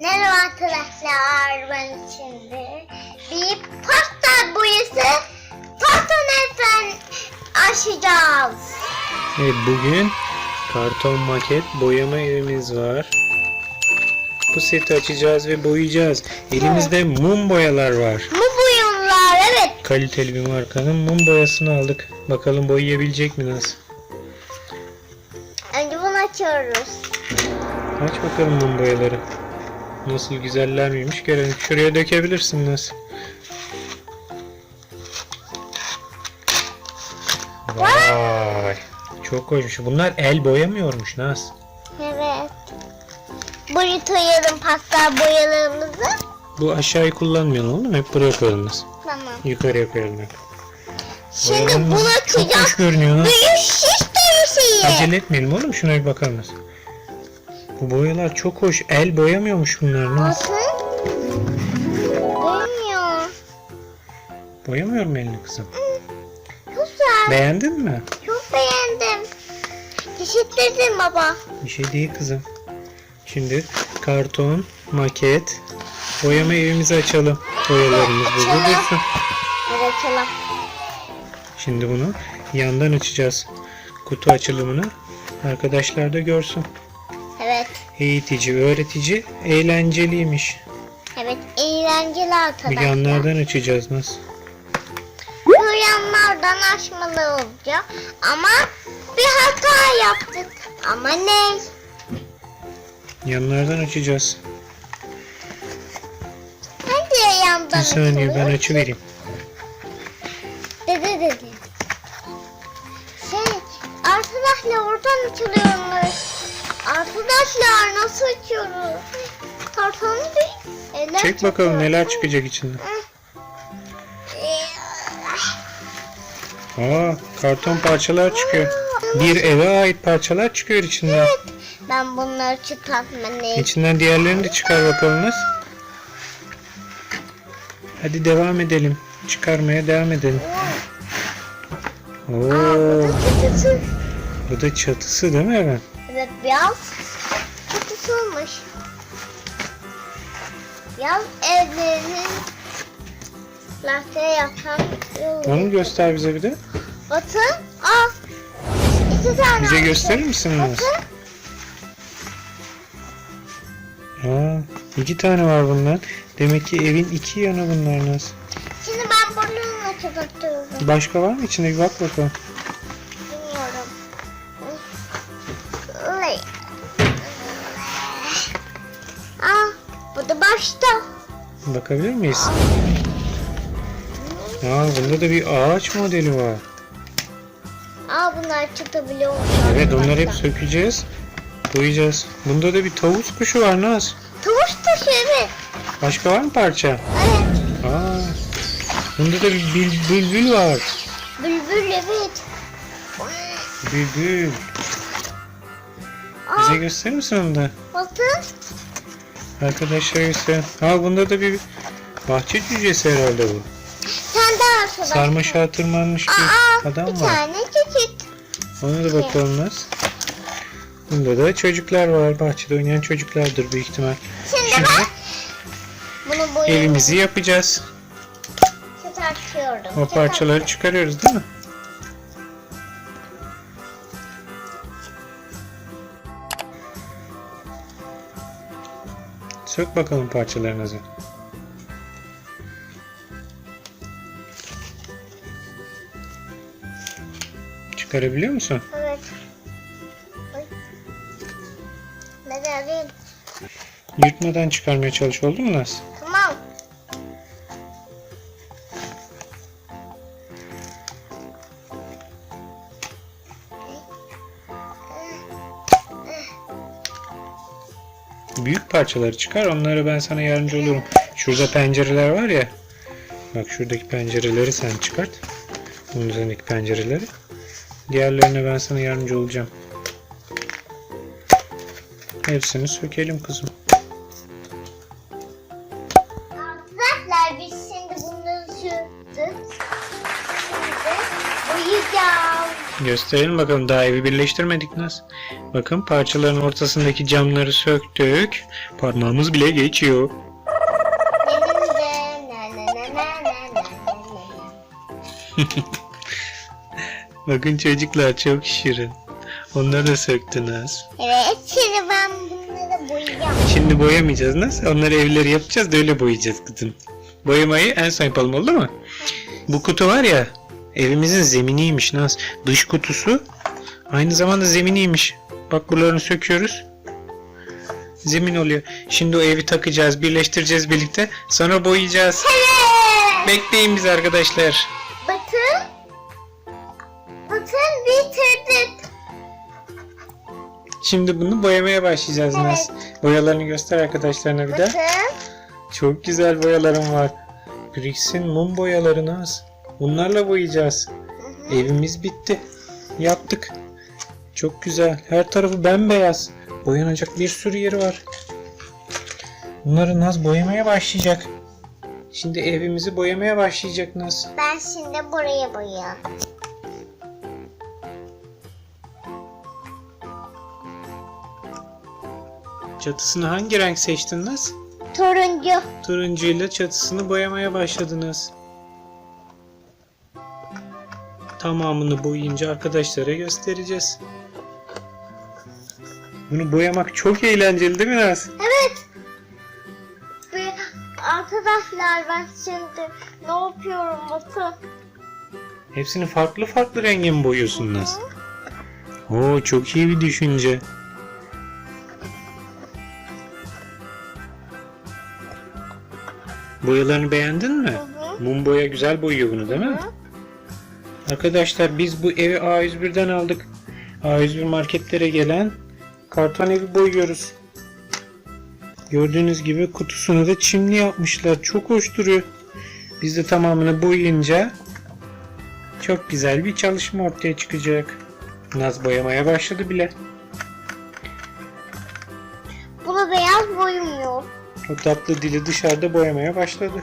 Merhaba arkadaşlar ben şimdi bir pasta boyası karton efendim açacağız. Evet bugün karton maket boyama evimiz var. Bu seti açacağız ve boyayacağız. Elimizde mum boyalar var. Bu boyunlar evet. Kaliteli bir markanın mum boyasını aldık. Bakalım boyayabilecek mi nasıl? Önce bunu açıyoruz. Aç bakalım mum boyaları. Nasıl güzeller miymiş görelim. Şuraya dökebilirsin nasıl? Vay. Çok hoşmuş. Bunlar el boyamıyormuş Naz. Evet. Boyutlayalım pasta boyalarımızı. Bu aşağıyı kullanmayalım oğlum. Hep buraya koyalım Naz. Tamam. Yukarıya koyalım hep. Şimdi Boyalarımız bunu Çok hoş açacağız. görünüyor Naz. Büyük şiş dövüşeyi. Acele etmeyelim oğlum. Şuna bir bakar mısın? Bu boyalar çok hoş. El boyamıyormuş bunlar. Bakın. Boyamıyor. Boyamıyor mu elini kızım? Güzel. Beğendin mi? Çok beğendim. Teşekkür ederim baba. Bir şey değil kızım. Şimdi karton, maket, boyama evimizi açalım. Boyalarımız burada dursun. Açalım. Şimdi bunu yandan açacağız. Kutu açılımını arkadaşlar da görsün. Eğitici, öğretici, eğlenceliymiş. Evet eğlenceli arkadaşlar. yanlardan açacağız nasıl? Bu yanlardan açmalı olacak. Ama bir hata yaptık. Ama ne? Yanlardan açacağız. Hadi yandan Bir saniye ben açılıyor. açıvereyim. Dede dedi. Şey arkadaşlar oradan açılıyormuş. Arkadaşlar nasıl açıyoruz? Kartonu bir eller Çek bakalım çıkıyor. neler çıkacak içinden. Aa, karton parçalar çıkıyor. Bir eve ait parçalar çıkıyor içinden. Ben bunları çıkartmalıyım. İçinden diğerlerini de çıkar bakalım nasıl? Hadi devam edelim. Çıkarmaya devam edelim. Oo, Bu çatısı. bu da çatısı değil mi Eren? Evet beyaz çatısı olmuş. Yaz evlerinin lastiğe yolu. Onu göster bize bir de. Bakın. Aa. İki tane. Bize gösterir misin? Bakın. Aa, iki tane var bunlar. Demek ki evin iki yanı bunlar Naz. Şimdi ben burnunu kapatıyorum. Başka var mı içinde bir bak bakalım. Bakabilir miyiz? Aa, bunda da bir ağaç modeli var. Aa bunlar çıkabiliyormuş. Evet onları hep sökeceğiz. Boyayacağız. Bunda da bir tavus kuşu var Naz. Tavus taşı evet. Başka var mı parça? Evet. Aa, bunda da bir bil- bülbül var. Bülbül evet. Bülbül. Aa, Bize gösterir misin onu da? bakın. Arkadaşlar göster. Ha bunda da bir bahçe cücesi herhalde bu. Sen arkadaş. Sarmaşağa tırmanmış Aa, bir adam bir var. tane çocuk. Ona da bakalım Naz. Bunda da çocuklar var. Bahçede oynayan çocuklardır büyük ihtimal. Şimdi Şimdi ben bunu boyayayım. evimizi yapacağız. Çıkartıyorum. O parçaları çıkarıyoruz değil mi? Sök bakalım parçalarınızı. Çıkarabiliyor musun? Evet. Yırtmadan çıkarmaya çalış oldu mu Naz? Büyük parçaları çıkar onlara ben sana yardımcı olurum. Şurada pencereler var ya. Bak şuradaki pencereleri sen çıkart. Bunun üzerindeki pencereleri. Diğerlerine ben sana yardımcı olacağım. Hepsini sökelim kızım. Gösterelim bakalım daha evi birleştirmedik Naz. Bakın parçaların ortasındaki camları söktük. Parmağımız bile geçiyor. Bakın çocuklar çok şirin. Onları da söktü Naz. Evet şimdi ben bunları boyayacağım. Şimdi boyamayacağız Naz. Onları evleri yapacağız da öyle boyayacağız kızım. Boyamayı en son yapalım oldu mu? Bu kutu var ya evimizin zeminiymiş Naz. Dış kutusu aynı zamanda zeminiymiş. Bak buralarını söküyoruz. Zemin oluyor. Şimdi o evi takacağız, birleştireceğiz birlikte. Sonra boyayacağız. Evet. Bekleyin bizi arkadaşlar. Bakın. Bakın bitirdik. Şimdi bunu boyamaya başlayacağız Naz. Boyalarını göster arkadaşlarına bir de. Bakın. Çok güzel boyalarım var. Brix'in mum boyaları Naz. Bunlarla boyayacağız. Evimiz bitti. Yaptık. Çok güzel. Her tarafı bembeyaz. Boyanacak bir sürü yeri var. Bunları Naz boyamaya başlayacak. Şimdi evimizi boyamaya başlayacak Naz. Ben şimdi buraya boyayacağım. Çatısını hangi renk seçtin Naz? Turuncu. Turuncuyla çatısını boyamaya başladınız. Tamamını boyayınca arkadaşlara göstereceğiz. Bunu boyamak çok eğlenceli değil mi Naz? Evet. Ve arkadaşlar ben şimdi ne yapıyorum bakın. Hepsini farklı farklı renge mi boyuyorsun Naz? Oo çok iyi bir düşünce. Boyalarını beğendin mi? hı. Mum boya güzel boyuyor bunu değil mi? Arkadaşlar biz bu evi A101'den aldık. A101 marketlere gelen karton evi boyuyoruz. Gördüğünüz gibi kutusunu da çimli yapmışlar. Çok hoş duruyor. Biz de tamamını boyayınca çok güzel bir çalışma ortaya çıkacak. Naz boyamaya başladı bile. Bunu beyaz boyumuyor. O tatlı dili dışarıda boyamaya başladı.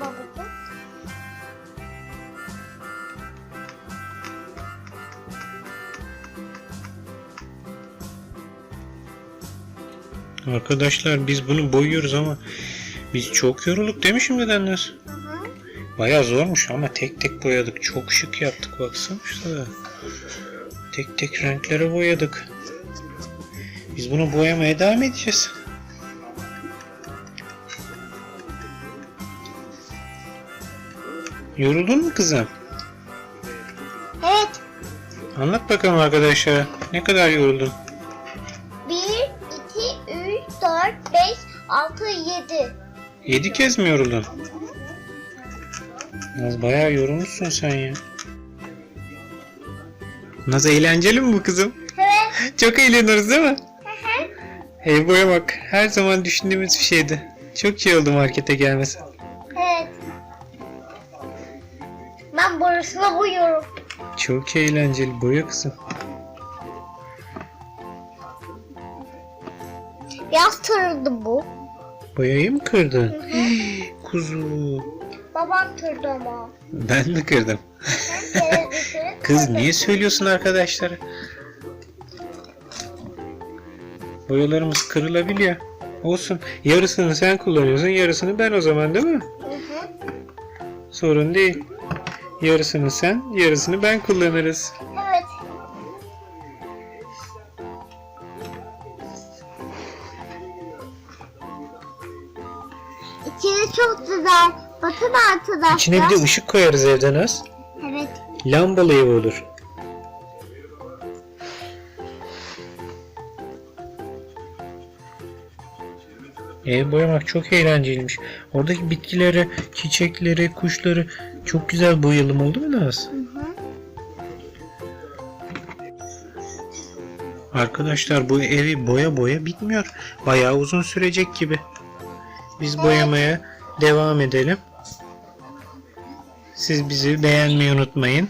Babacığım. Arkadaşlar biz bunu boyuyoruz ama biz çok yorulduk değil mi şimdiden Naz? Hı hı. Bayağı zormuş ama tek tek boyadık. Çok şık yaptık baksana şurada. Tek tek renklere boyadık. Biz bunu boyamaya devam edeceğiz. Yoruldun mu kızım? Evet. Anlat bakalım arkadaşlara. Ne kadar yoruldun? 1, 2, 3, 4, 5, 6, 7. 7 kez mi yoruldun? Naz bayağı yorulmuşsun sen ya. Naz eğlenceli mi bu kızım? Evet. Çok eğleniyoruz değil mi? Hı hı. Ev boyamak her zaman düşündüğümüz bir şeydi. Çok iyi oldu markete gelmesi. Ben burasına boyuyorum. Çok eğlenceli boya kızım. Biraz tırdı bu. Boyayı mı kırdın? Kuzu. Babam tırdı ama. Ben mi kırdım? Kız niye söylüyorsun arkadaşlara? Boyalarımız kırılabiliyor. Olsun. Yarısını sen kullanıyorsun, yarısını ben o zaman değil mi? Hı hı. Sorun değil. Yarısını sen, yarısını ben kullanırız. Evet. İçeri çok güzel. Bakın arkadaşlar. İçine bir de ışık koyarız evden az. Evet. Lambalı ev olur. Ev boyamak çok eğlenceliymiş. Oradaki bitkileri, çiçekleri, kuşları çok güzel boyayalım oldu mu Naz? Arkadaşlar bu evi boya boya bitmiyor. Bayağı uzun sürecek gibi. Biz boyamaya devam edelim. Siz bizi beğenmeyi unutmayın.